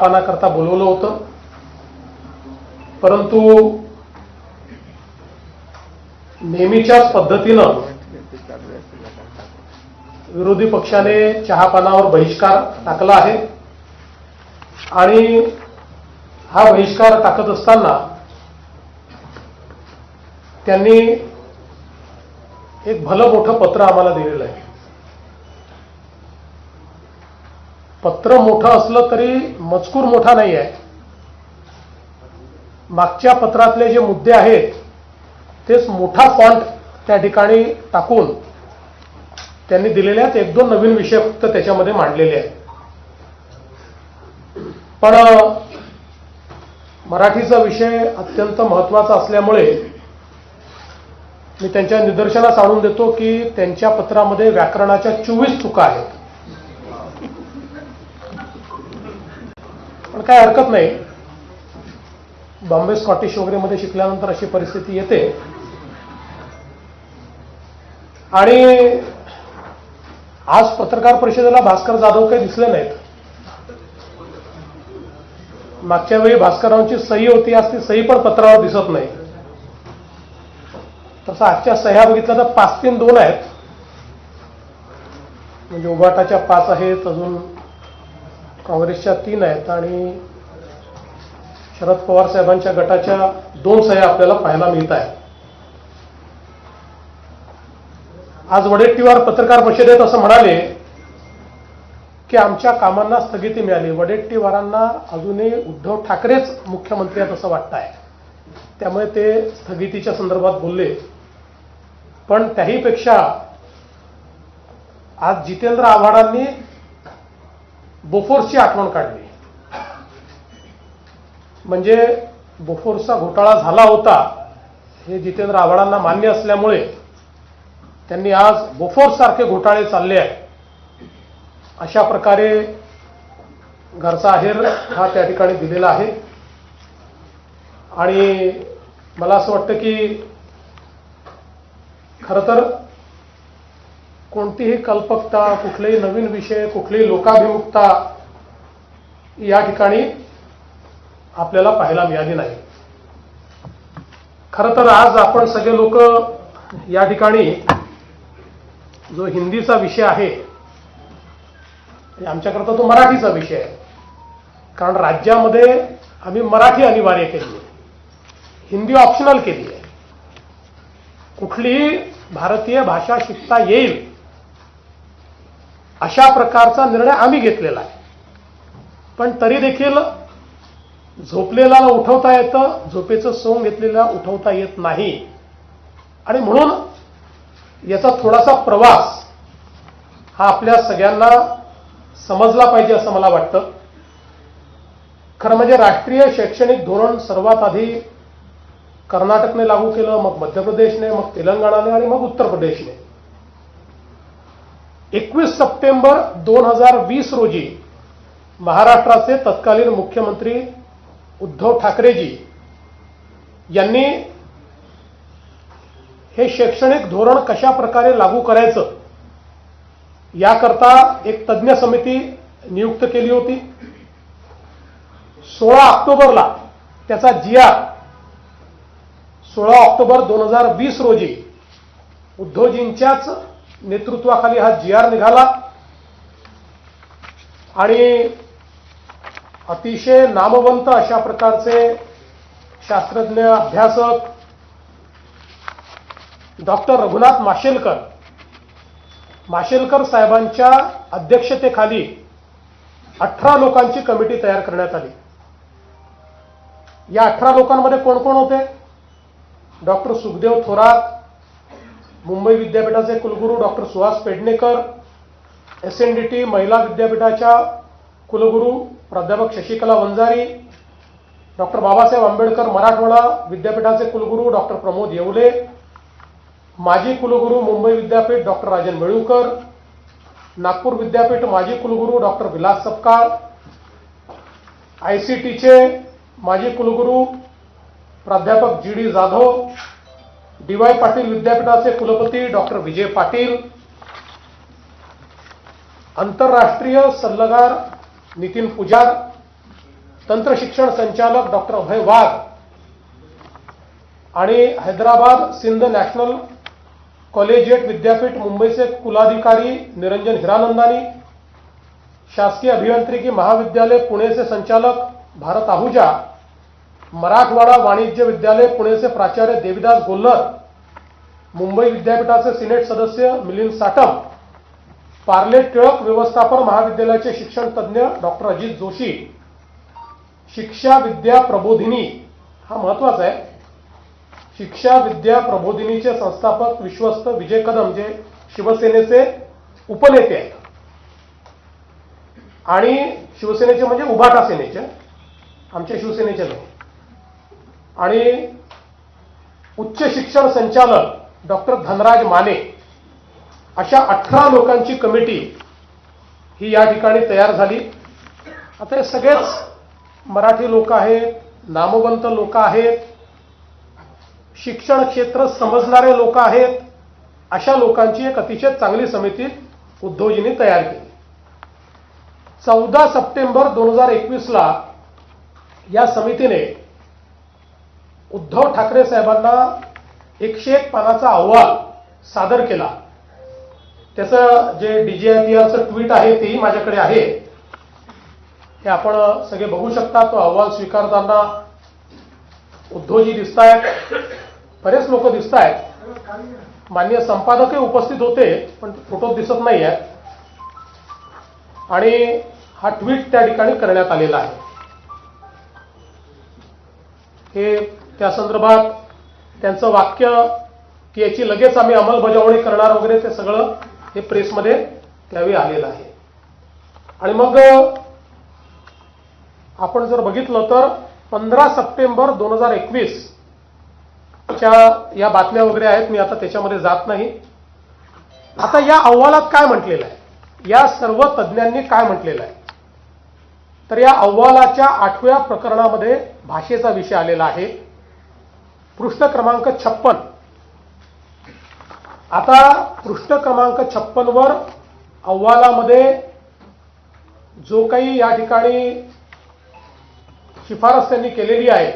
करता बोलवलं होतं. परंतु नेहमीच्याच पद्धतीनं विरोधी पक्षाने चहापानावर बहिष्कार टाकला आहे. आणि हा बहिष्कार टाकत असताना त्यांनी एक भलं मोठं पत्र आम्हाला दिलेलं आहे. पत्र मोठं असलं तरी मजकूर मोठा नाही आहे. मागच्या पत्रातले जे मुद्दे आहेत तेच मोठा फॉन्ट त्या ठिकाणी टाकून त्यांनी दिलेले आहेत एक दोन नवीन विषय फक्त त्याच्यामध्ये मांडलेले आहेत. पण मराठीचा विषय अत्यंत महत्त्वाचा असल्यामुळे मी त्यांच्या निदर्शनास आणून देतो की त्यांच्या पत्रामध्ये व्याकरणाच्या चोवीस चुका आहेत. पण काय हरकत नाही. बॉम्बे स्कॉटिश वगैरे मध्ये शिकल्यानंतर अशी परिस्थिती येते. आणि आज पत्रकार परिषदेला भास्कर जाधव काही दिसले नाहीत. मागच्या वेळी भास्करांची सही होती आज ती सही पण पत्रावर दिसत नाही. तसं आजच्या सह्या बघितल्या तर पाच तीन दोन आहेत. म्हणजे उभाटाच्या पाच आहेत अजून काँग्रेसच्या तीन आहेत आणि शरद पवार साहेबांच्या गटाच्या दोन सह्या आपल्याला पाहायला मिळत आहेत. आज वडेट्टीवार पत्रकार परिषदेत असं म्हणाले की आमच्या कामांना स्थगिती मिळाली. वडेट्टीवारांना अजूनही उद्धव ठाकरेच मुख्यमंत्री आहेत असं वाटत आहे. त्यामुळे ते स्थगितीच्या संदर्भात बोलले. पण त्याहीपेक्षा आज जितेंद्र आव्हाडांनी बोफोर्सची आठवण काढली. म्हणजे बोफोर्सचा घोटाळा झाला होता हे जितेंद्र आव्हाडांना मान्य असल्यामुळे त्यांनी आज बोफोर्स सारखे घोटाळे चालले आहेत. अशा प्रकारे घरचा आहेर हा त्या ठिकाणी दिलेला आहे. आणि मला असं वाटतं की खरं तर कोणतीही कल्पकता कुठलेही नवीन विषय कुठलीही लोकाभिमुखता या ठिकाणी आपल्याला पाहायला मिळाली नाही. खरं तर आज आपण सगळे लोक या ठिकाणी जो हिंदीचा विषय आहे आमच्याकरता तो मराठीचा विषय आहे. कारण राज्यामध्ये आम्ही मराठी अनिवार्य केली आहे. हिंदी ऑप्शनल केली आहे. कुठलीही भारतीय भाषा शिकता येईल अशा प्रकारचा निर्णय आम्ही घेतलेला आहे. पण तरी देखील झोपलेला उठवता येतं झोपेचं सोंग घेतलेला उठवता येत नाही. आणि म्हणून याचा थोडासा प्रवास हा आपल्या सगळ्यांना समजला पाहिजे असं मला वाटतं. खरं म्हणजे राष्ट्रीय शैक्षणिक धोरण सर्वात आधी कर्नाटकने लागू केलं मग मध्य प्रदेशने मग तेलंगणाने आणि मग उत्तर प्रदेशने. एकवीस सप्टेंबर दोन हजार वीस रोजी महाराष्ट्राचे तत्कालीन मुख्यमंत्री उद्धव ठाकरेजी यांनी हे शैक्षणिक धोरण कशा प्रकारे लागू करायचं याकरता एक तज्ज्ञ समिती नियुक्त केली होती. सोळा ऑक्टोबरला त्याचा जी आर सोळा ऑक्टोबर दोन हजार वीस रोजी उद्धवजींच्याच नेतृत्वाखाली हा जी आर निघाला. आणि अतिशय नामवंत अशा प्रकारचे शास्त्रज्ञ अभ्यासक डॉक्टर रघुनाथ माशेलकर. माशेलकर साहेबांच्या अध्यक्षतेखाली अठरा लोकांची कमिटी तयार करण्यात आली. या अठरा लोकांमध्ये कोण कोण होते? डॉक्टर सुखदेव थोरात मुंबई विद्यापीठाचे कुलगुरू doctor Suhas Pednekar S N D T महिला विद्यापीठाच्या कुलगुरू प्राध्यापक शशिकला वंजारी डॉक्टर बाबासाहेब आंबेडकर मराठवाडा विद्यापीठाचे कुलगुरू डॉक्टर प्रमोद येवले माजी कुलगुरू मुंबई विद्यापीठ डॉक्टर राजन वेळुकर नागपूर विद्यापीठ माजी कुलगुरू doctor Vilas Sapkal I C टीचे माजी कुलगुरू प्राध्यापक G D Jadhav D Y Patil विद्यापीठाचे कुलपती डॉक्टर विजय पाटील आंतरराष्ट्रीय सल्लागार नितीन पुजार तंत्र शिक्षण संचालक डॉक्टर अभय वाघ आणि हैदराबाद सिंध नॅशनल कॉलेजिएट विद्यापीठ मुंबईचे कुलाधिकारी निरंजन हिरानंदानी शासकीय अभियांत्रिकी महाविद्यालय पुणेचे संचालक भारत आहुजा मराठवाडा वाणिज्य विद्यालय पुणेचे प्राचार्य देविदास गोल्लर मुंबई विद्यापीठाचे सिनेट सदस्य मिलिंद साटम पार्ले टिळक व्यवस्थापन महाविद्यालयाचे शिक्षण तज्ज्ञ डॉक्टर अजित जोशी शिक्षा विद्या प्रबोधिनी हा महत्त्वाचा आहे. शिक्षा विद्या प्रबोधिनीचे संस्थापक विश्वस्त विजय कदम जे शिवसेनेचे उपनेते आहेत. आणि शिवसेनेचे म्हणजे उभाटा सेनेचे आमच्या शिवसेनेचे नाही. आणि उच्च शिक्षण संचालक डॉक्टर धनराज माने अशा अठरा लोकांची कमिटी ही या ठिकाणी तयार झाली. आता हे सगळेच मराठी लोक आहेत नामवंत लोक आहेत शिक्षण क्षेत्र समजणारे लोक आहेत अशा लोकांची एक अतिशय चांगली समिती उद्धवजींनी तयार केली. चौदा सप्टेंबर दोन हजार एकवीसला या समितीने उद्धव ठाकरे साहेबांना एकशे एक पानाचा अहवाल सादर केला. त्याचं जे डीजीआयपीआरचं ट्विट आहे तेही माझ्याकडे आहे. हे आपण सगळे बघू शकता. तो अहवाल स्वीकारताना उद्धवजी दिसत आहेत बरेच लोक दिसत आहेत मान्य संपादकही उपस्थित होते पण फोटो दिसत नाही आहेत आणि हा ट्विट त्या ठिकाणी करण्यात आलेला आहे. हे त्या संदर्भात त्यांचं वाक्य की याची लगेच आम्ही अंमलबजावणी करणार वगैरे ते सगळं हे प्रेसमध्ये त्यावेळी आलेलं आहे. आणि मग आपण जर बघितलं तर पंधरा सप्टेंबर दोन हजार एकवीस च्या या बातम्या वगैरे आहेत मी आता त्याच्यामध्ये जात नाही. आता या अहवालात काय म्हटलेलं आहे? या सर्व तज्ज्ञांनी काय म्हटलेलं आहे? तर या अहवालाच्या आठव्या प्रकरणामध्ये भाषेचा विषय आलेला आहे. पृष्ठ क्रमांक छप्पन. आता पृष्ठ क्रमांक छप्पन वर अहवालामध्ये जो काही या ठिकाणी शिफारस त्यांनी केलेली आहे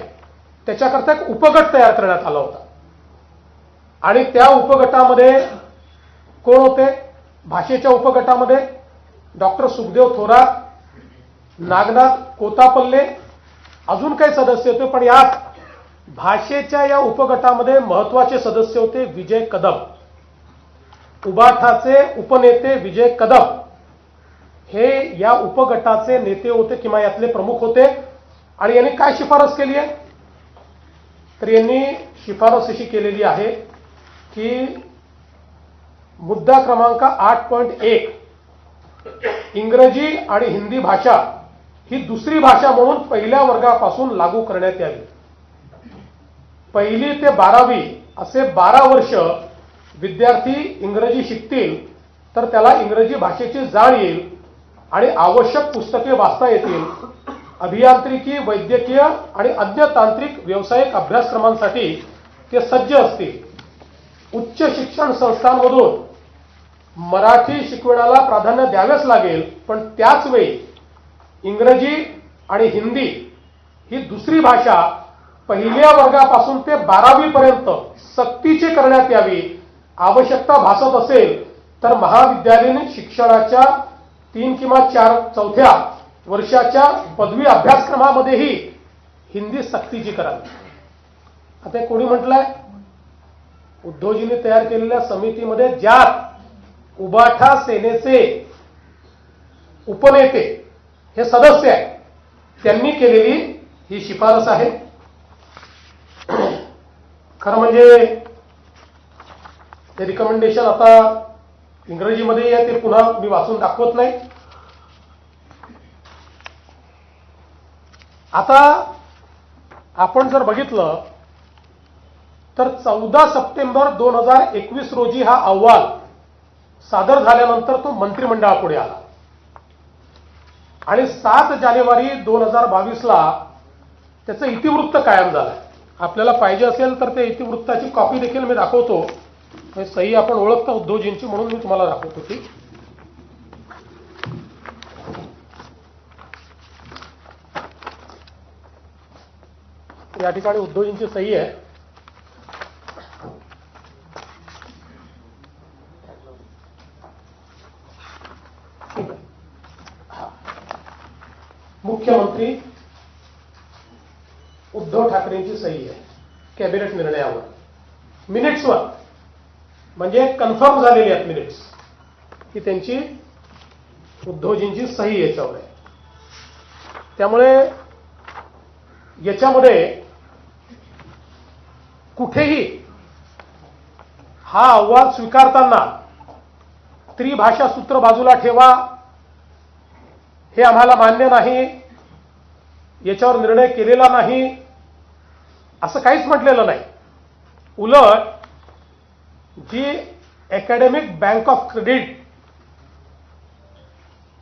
त्याच्याकरता एक उपगट तयार करण्यात आला होता. आणि त्या उपगटामध्ये कोण होते? भाषेच्या उपगटामध्ये डॉक्टर सुखदेव थोरात नागनाथ कोतापल्ले अजून काही सदस्य होते पण यात भाषेच्या या उपगटामध्ये महत्त्वाचे सदस्य होते विजय कदम. उबाठाचे उपनेते विजय कदम हे या उपगटाचे नेते होते किंवा यातले प्रमुख होते. आणि यांनी काय शिफारस केली आहे? तर यांनी शिफारस अशी केलेली आहे की मुद्दा क्रमांक आठ पॉईंट एक इंग्रजी आणि हिंदी भाषा ही दुसरी भाषा म्हणून पहिल्या वर्गापासून लागू करण्यात यावी. पहिली ते बारावी असे बारा वर्ष विद्यार्थी इंग्रजी शिकतील तर त्याला इंग्रजी भाषेची जाण येईल आणि आवश्यक पुस्तके वाचता येतील. अभियांत्रिकी वैद्यकीय आणि अन्य तांत्रिक व्यावसायिक अभ्यासक्रमांसाठी ते सज्ज असतील. उच्च शिक्षण संस्थांमधून मराठी शिकवण्याला प्राधान्य द्यावेच लागेल पण त्याच वेळी इंग्रजी आणि हिंदी ही दुसरी भाषा पहिल्या वर्गापासून ते बारावी पर्यंत सक्तीची करण्यात यावी. आवश्यकता भासत असेल तर महाविद्यालयीन शिक्षणाच्या तीन किंवा चार चौथ्या वर्षाच्या पदवी अभ्यासक्रमामध्येही हिंदी सक्तीची करावी. आता कोणी म्हटलंय? उद्धवजींनी तयार केलेल्या समितीमध्ये ज्यात उबाठा सेनेचे उपनेते हे सदस्य आहेत त्यांनी केलेली ही शिफारस आहे. खरं म्हणजे ते रिकमेंडेशन आता इंग्रजीमध्ये आहे ते पुन्हा मी वाचून दाखवत नाही. आता आपण जर बघितलं तर चौदा सप्टेंबर दोन हजार एकवीस रोजी हा अहवाल सादर झाल्यानंतर तो मंत्रिमंडळापुढे आला. आणि सात जानेवारी दोन हजार बावीसला त्याचं इतिवृत्त कायम झालं आपल्याला पाहिजे असेल तर त्या इतिवृत्ताची कॉपी देखील मी दाखवतो. हे सही आपण ओळखता उद्धवजींची म्हणून मी तुम्हाला दाखवतो ती. या ठिकाणी उद्धवजींची सही आहे. मुख्यमंत्री उद्धव ठाकरेंची सही आहे कॅबिनेट निर्णयावर मिनिट्सवर म्हणजे कन्फर्म झालेली आहेत मिनिट्स की त्यांची उद्धवजींची सही याच्यावर आहे. त्यामुळे याच्यामध्ये कुठेही हा अहवाल स्वीकारताना त्रिभाषा सूत्र बाजूला ठेवा हे आम्हाला मान्य नाही याच्यावर निर्णय केलेला नाही असं काहीच म्हटलेलं नाही. उलट जी अकॅडमिक बँक ऑफ क्रेडिट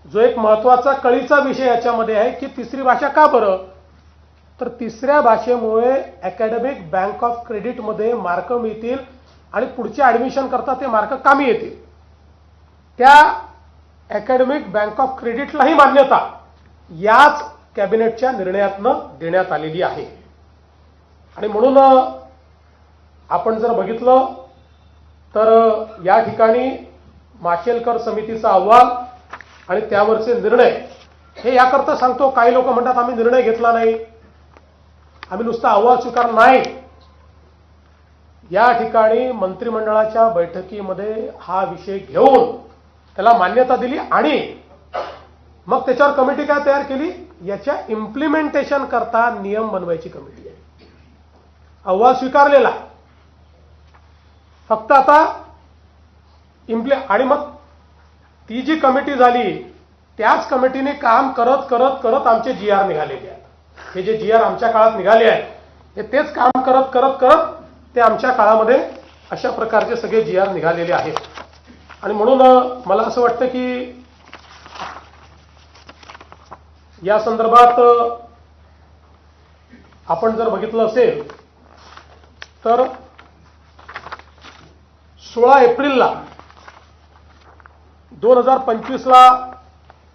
जो एक महत्त्वाचा कळीचा विषय याच्यामध्ये आहे की तिसरी भाषा का बरं? तर तिसऱ्या भाषेमुळे अकॅडमिक बँक ऑफ क्रेडिटमध्ये मार्क मिळतील आणि पुढचे ऍडमिशन करता ते मार्क कामी येतील. त्या अकॅडमिक बँक ऑफ क्रेडिटलाही मान्यता याच कॅबिनेटच्या निर्णयातनं देण्यात आलेली आहे. आणि म्हणून आपण जर बघितलं तर या ठिकाणी माशेलकर समितीचा अहवाल आणि त्यावरचे निर्णय हे याकरता सांगतो काही लोक म्हणतात आम्ही निर्णय घेतला नाही. आम्ही नुसता अहवाल स्वीकार नाही. या ठिकाणी मंत्रिमंडळाच्या बैठकीमध्ये हा विषय घेऊन त्याला मान्यता दिली आणि मग त्याच्यावर कमिटी काय तयार केली? याच्या इम्प्लिमेंटेशन करता नियम बनवायची कमिटी. अव्वा अहवाल स्वीकारलेला. फक्त आता इम्प्ले आणि मग ती जी कमिटी झाली त्याच कमिटीने काम करत करत करत आमचे जी आर निघालेले आहेत हे जे जी आर आमच्या काळात निघाले आहेत हे तेच काम करत करत करत ते आमच्या काळामध्ये अशा प्रकारचे सगळे जी आर निघालेले आहेत. आणि म्हणून मला असं वाटतं की या संदर्भात आपण जर बघितलं असेल तर सोळा एप्रिलला दोन हजार पंचवीसला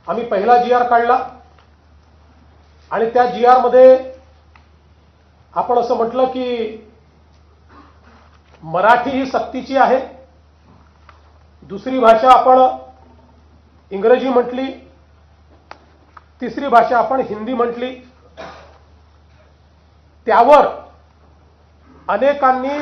आम्ही पहिला जी आर काढला. आणि त्या जी आरमध्ये आपण असं म्हटलं की मराठी ही सक्तीची आहे. दुसरी भाषा आपण इंग्रजी म्हटली. तिसरी भाषा आपण हिंदी म्हटली. त्यावर अनेकांनी